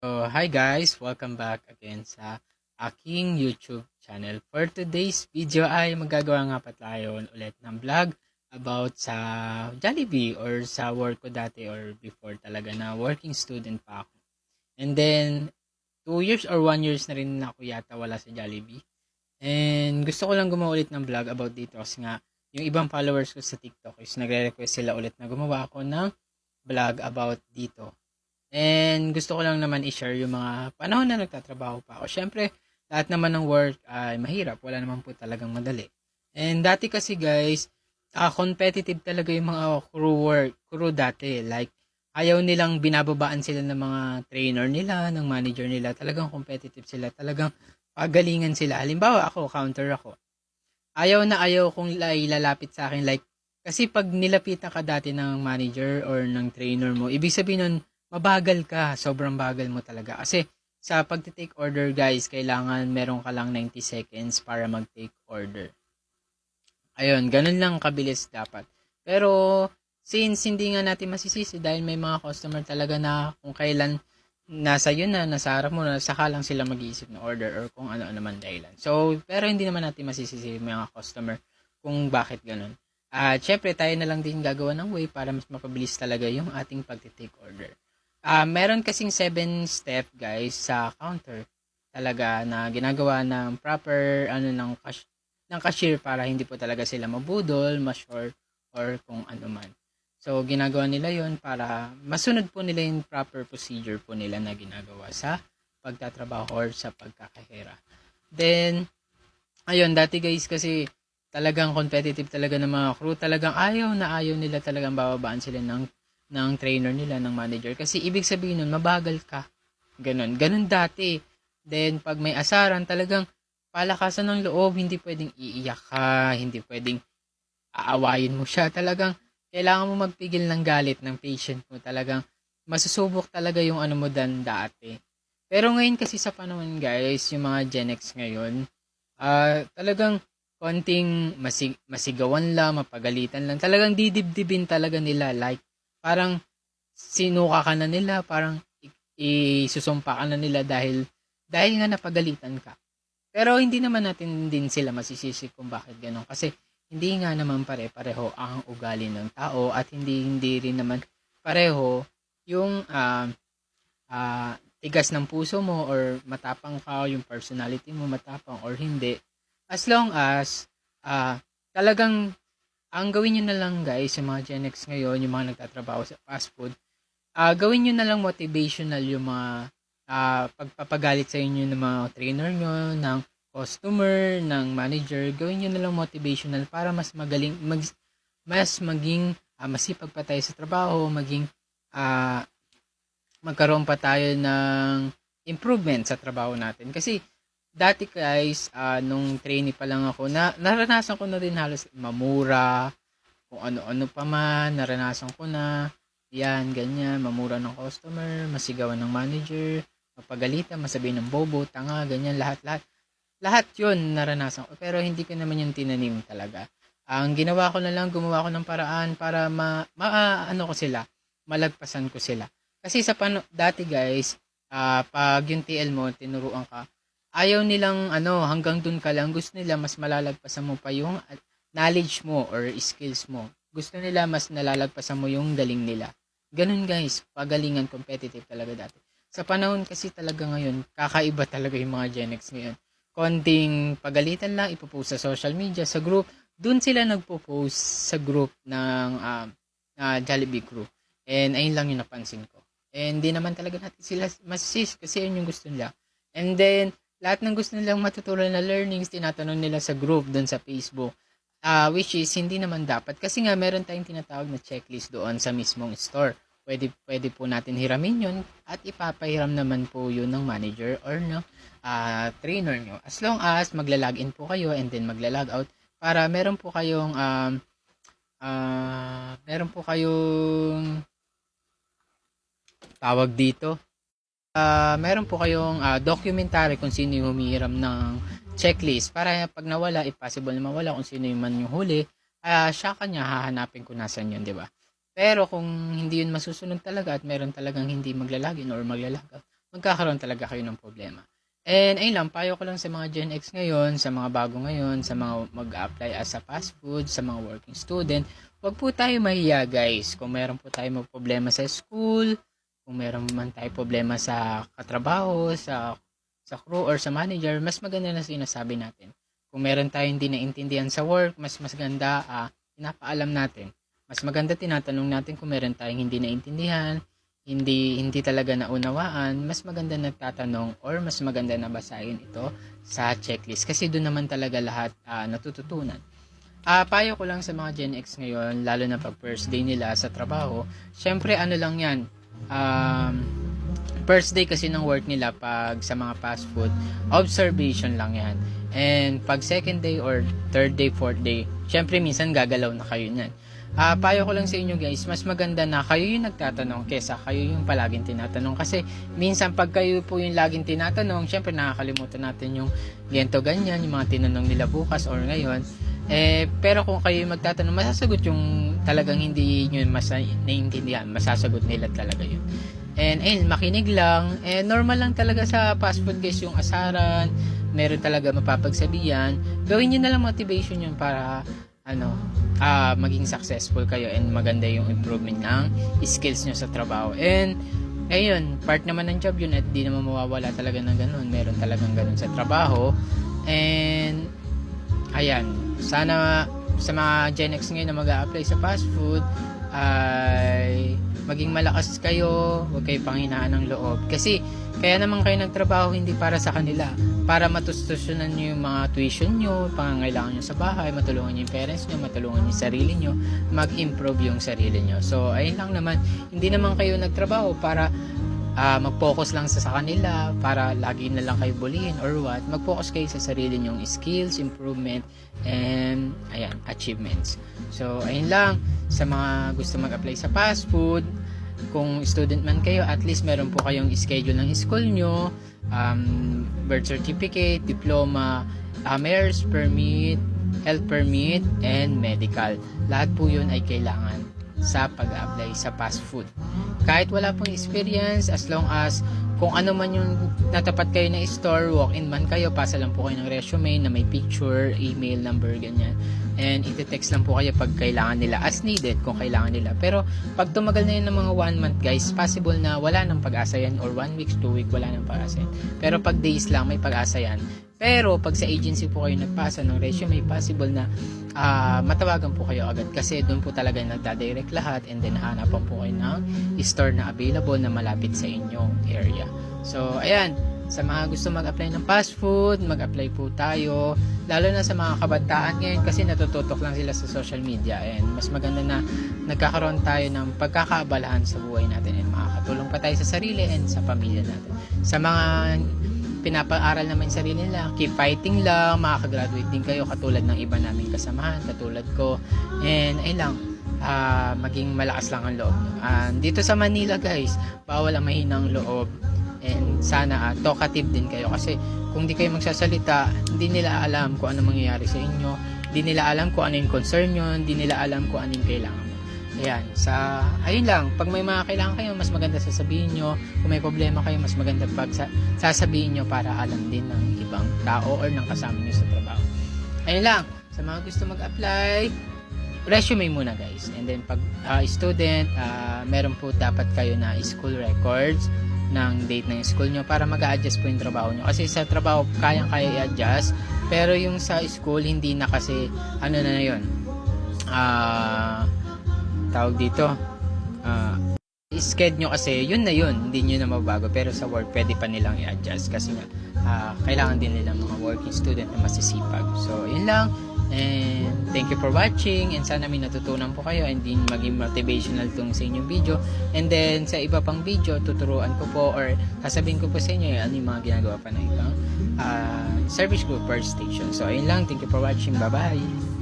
So, hi guys! Welcome back again sa aking YouTube channel. For today's video ay magagawa nga pa tayo ulit ng vlog about sa Jollibee or sa work ko dati or before talaga na working student pa ako. And then, 2 years or 1 years na rin ako yata wala sa Jollibee. And gusto ko lang gumawa ulit ng vlog about dito kasi nga yung ibang followers ko sa TikTok is nagre-request sila ulit na gumawa ako ng vlog about dito. And gusto ko lang naman i-share yung mga panahon na nagtatrabaho pa ako. Siyempre, lahat naman ng work ay mahirap. Wala naman po talagang madali. And dati kasi guys, ah, competitive talaga yung mga crew work, crew dati. Like, ayaw nilang binababaan sila ng mga trainer nila, ng manager nila. Talagang competitive sila. Talagang pagalingan sila. Halimbawa ako, counter ako. Ayaw na ayaw kung ilalapit sa akin. Like, kasi pag nilapitan ka dati ng manager or ng trainer mo, ibig sabihin nun, mabagal ka. Sobrang bagal mo talaga. Kasi sa pagte-take order guys, kailangan meron ka lang 90 seconds para mag-take order. Ayun, ganun lang kabilis dapat. Pero since hindi nga natin masisisi dahil may mga customer talaga na kung kailan nasa yun na, nasa harap mo na, saka lang sila mag-iisip ng order or kung ano-ano man dahilan. So, pero hindi naman natin masisisi mga customer kung bakit ganun. At syempre, tayo na lang din gagawa ng way para mas mapabilis talaga yung ating pagte-take order. Ah, meron kasing 7 step guys sa counter talaga na ginagawa ng proper ano ng cash ng cashier para hindi po talaga sila mabudol, ma-short or kung ano man. So ginagawa nila 'yon para masunod po nila yung proper procedure po nila na ginagawa sa pagtatrabaho or sa pagkakahira. Then ayun, dati guys kasi talagang competitive talaga ng mga crew, talagang ayaw na ayaw nila talagang bababaan sila ng ng trainer nila, ng manager. Kasi ibig sabihin nun, mabagal ka. Ganon. Ganon dati. Then, pag may asaran, talagang palakasan ng loob, hindi pwedeng iiyak ka, hindi pwedeng aawayin mo siya. Talagang, kailangan mo magpigil ng galit ng patient mo. Talagang, masusubok talaga yung ano mo dan dati. Pero ngayon kasi sa panahon guys, yung mga Gen X ngayon, ah talagang konting masig masigawan lang, mapagalitan lang. Talagang didibdibin talaga nila. Like, parang sinuka ka na nila, parang isusumpa ka na nila dahil dahil nga napagalitan ka. Pero hindi naman natin din sila masisisi kung bakit ganun kasi hindi nga naman pare-pareho ang ugali ng tao at hindi hindi rin naman pareho yung uh, uh, tigas ng puso mo or matapang ka yung personality mo matapang or hindi as long as uh, talagang ang gawin nyo na lang guys, yung mga Gen X ngayon, yung mga nagtatrabaho sa fast food, uh, gawin nyo na lang motivational yung mga uh, pagpapagalit sa inyo ng mga trainer nyo, ng customer, ng manager, gawin nyo na lang motivational para mas magaling, mag, mas maging uh, masipag pa tayo sa trabaho, maging uh, magkaroon pa tayo ng improvement sa trabaho natin. Kasi dati guys, uh, nung trainee pa lang ako, na, naranasan ko na din halos mamura, kung ano-ano pa man, naranasan ko na, yan, ganyan, mamura ng customer, masigawan ng manager, mapagalitan, masabihin ng bobo, tanga, ganyan, lahat-lahat. Lahat yun naranasan ko, pero hindi ko naman yung tinanim talaga. Ang ginawa ko na lang, gumawa ko ng paraan para ma, ma ano ko sila, malagpasan ko sila. Kasi sa pano, dati guys, uh, pag yung TL mo, tinuruan ka, ayaw nilang ano, hanggang dun ka lang. Gusto nila mas malalagpasan mo pa yung knowledge mo or skills mo. Gusto nila mas nalalagpasan mo yung galing nila. Ganun guys, pagalingan competitive talaga dati. Sa panahon kasi talaga ngayon, kakaiba talaga yung mga Gen X ngayon. Konting pagalitan lang, ipopost sa social media, sa group. Doon sila nagpo-post sa group ng um, uh, Jollibee crew. And ayun lang yung napansin ko. And di naman talaga natin sila masisis kasi yun yung gusto nila. And then, lahat ng gusto nilang matutunan na learnings, tinatanong nila sa group doon sa Facebook. Uh, which is, hindi naman dapat. Kasi nga, meron tayong tinatawag na checklist doon sa mismong store. Pwede, pwede po natin hiramin yun at ipapahiram naman po yun ng manager or ng uh, trainer nyo. As long as magla-login po kayo and then magla-log out para meron po kayong um, uh, meron po kayong tawag dito uh, meron po kayong uh, documentary kung sino yung humihiram ng checklist para pag nawala, if possible na mawala kung sino yung man yung huli, uh, siya kanya hahanapin kung nasan yun, di ba? Pero kung hindi yun masusunod talaga at meron talagang hindi maglalagin or maglalagaw, magkakaroon talaga kayo ng problema. And ayun lang, payo ko lang sa mga Gen X ngayon, sa mga bago ngayon, sa mga mag-apply as a fast food, sa mga working student, wag po tayo mahiya guys. Kung meron po tayo problema sa school, kung meron man tayo problema sa katrabaho, sa sa crew or sa manager, mas maganda na sinasabi natin. Kung meron tayong hindi naintindihan sa work, mas mas ganda ah, pinapaalam natin. Mas maganda tinatanong natin kung meron tayong hindi naintindihan, hindi hindi talaga naunawaan, mas maganda nagtatanong or mas maganda na basahin ito sa checklist kasi doon naman talaga lahat ah, natututunan. Ah, payo ko lang sa mga Gen X ngayon, lalo na pag first day nila sa trabaho, syempre ano lang 'yan. Um, first day kasi ng work nila pag sa mga fast food, observation lang 'yan. And pag second day or third day, fourth day, syempre minsan gagalaw na kayo niyan. Ah, payo ko lang sa inyo guys, mas maganda na kayo yung nagtatanong kesa kayo yung palaging tinatanong kasi minsan pag kayo po yung laging tinatanong, syempre nakakalimutan natin yung gento ganyan, yung mga tinanong nila bukas or ngayon. Eh, pero kung kayo magtatanong, masasagot yung talagang hindi nyo mas naiintindihan, masasagot nila talaga yun. And ayun, makinig lang. Eh, normal lang talaga sa fast food guys yung asaran, meron talaga mapapagsabihan. Gawin nyo na lang motivation yun para ano, ah maging successful kayo and maganda yung improvement ng skills nyo sa trabaho. And ayun, part naman ng job yun at di naman mawawala talaga ng ganun. Meron talagang ganun sa trabaho. And ayan, sana sa mga Gen X ngayon na mag apply sa fast food ay maging malakas kayo, huwag kayo panghinaan ng loob. Kasi kaya naman kayo nagtrabaho hindi para sa kanila, para matustusyonan nyo yung mga tuition nyo, pangangailangan nyo sa bahay, matulungan nyo yung parents nyo, matulungan nyo yung sarili nyo, mag-improve yung sarili nyo. So, ayun lang naman, hindi naman kayo nagtrabaho para ah, mag-focus lang sa, sa kanila, para lagi na lang kayo bulihin or what. Mag-focus kayo sa sarili nyong skills, improvement, and ayan, achievements. So, ayun lang, sa mga gusto mag-apply sa fast food, kung student man kayo, at least meron po kayong schedule ng school nyo, um, birth certificate, diploma, uh, permit, health permit, and medical. Lahat po yun ay kailangan sa pag-apply sa fast food. Kahit wala pong experience, as long as kung ano man yung natapat kayo na store, walk-in man kayo, pasa lang po kayo ng resume na may picture, email, number, ganyan. And iti-text lang po kayo pag kailangan nila as needed kung kailangan nila. Pero pag tumagal na yun ng mga one month guys, possible na wala nang pag-asa yan or one week, two week, wala nang pag-asa yan. Pero pag days lang, may pag-asa yan. Pero pag sa agency po kayo nagpasa ng resume, possible na ah, matawagan po kayo agad kasi doon po talaga nagdadirect lahat and then hanapan po kayo ng store na available na malapit sa inyong area. So, ayan, sa mga gusto mag-apply ng fast food, mag-apply po tayo. Lalo na sa mga kabataan ngayon kasi natututok lang sila sa social media and mas maganda na nagkakaroon tayo ng pagkakaabalahan sa buhay natin and makakatulong pa tayo sa sarili and sa pamilya natin. Sa mga pinapaaral naman yung sarili nila, keep fighting lang, makakagraduate din kayo katulad ng iba naming kasamahan, katulad ko. And ay lang, ah, maging malakas lang ang loob. nyo. And dito sa Manila guys, bawal ang mahinang loob. And sana ah, talkative din kayo kasi kung di kayo magsasalita, hindi nila alam kung ano mangyayari sa inyo, hindi nila alam kung ano yung concern nyo, hindi nila alam kung ano yung kailangan. Ayan, sa, ayun lang, pag may mga kailangan kayo, mas maganda sasabihin nyo. Kung may problema kayo, mas maganda pag sa, sasabihin nyo para alam din ng ibang tao or ng kasama nyo sa trabaho. Ayun lang, sa mga gusto mag-apply, resume muna guys. And then pag ah, student, ah, meron po dapat kayo na school records ng date ng school nyo para mag adjust po yung trabaho nyo. Kasi sa trabaho, kayang-kaya i-adjust. Pero yung sa school, hindi na kasi, ano na na yun, ah, tawag dito, ah, sked nyo kasi, yun na yun, hindi nyo na mabago. Pero sa work, pwede pa nilang i-adjust kasi nga, ah, kailangan din nila mga working student na masisipag. So, yun lang. And thank you for watching and sana may natutunan po kayo and din maging motivational tong sa inyong video. And then sa iba pang video, tuturuan ko po or sasabihin ko po sa inyo ano yung mga ginagawa pa ng ibang ah, service group per station. So ayun lang, thank you for watching. Bye-bye!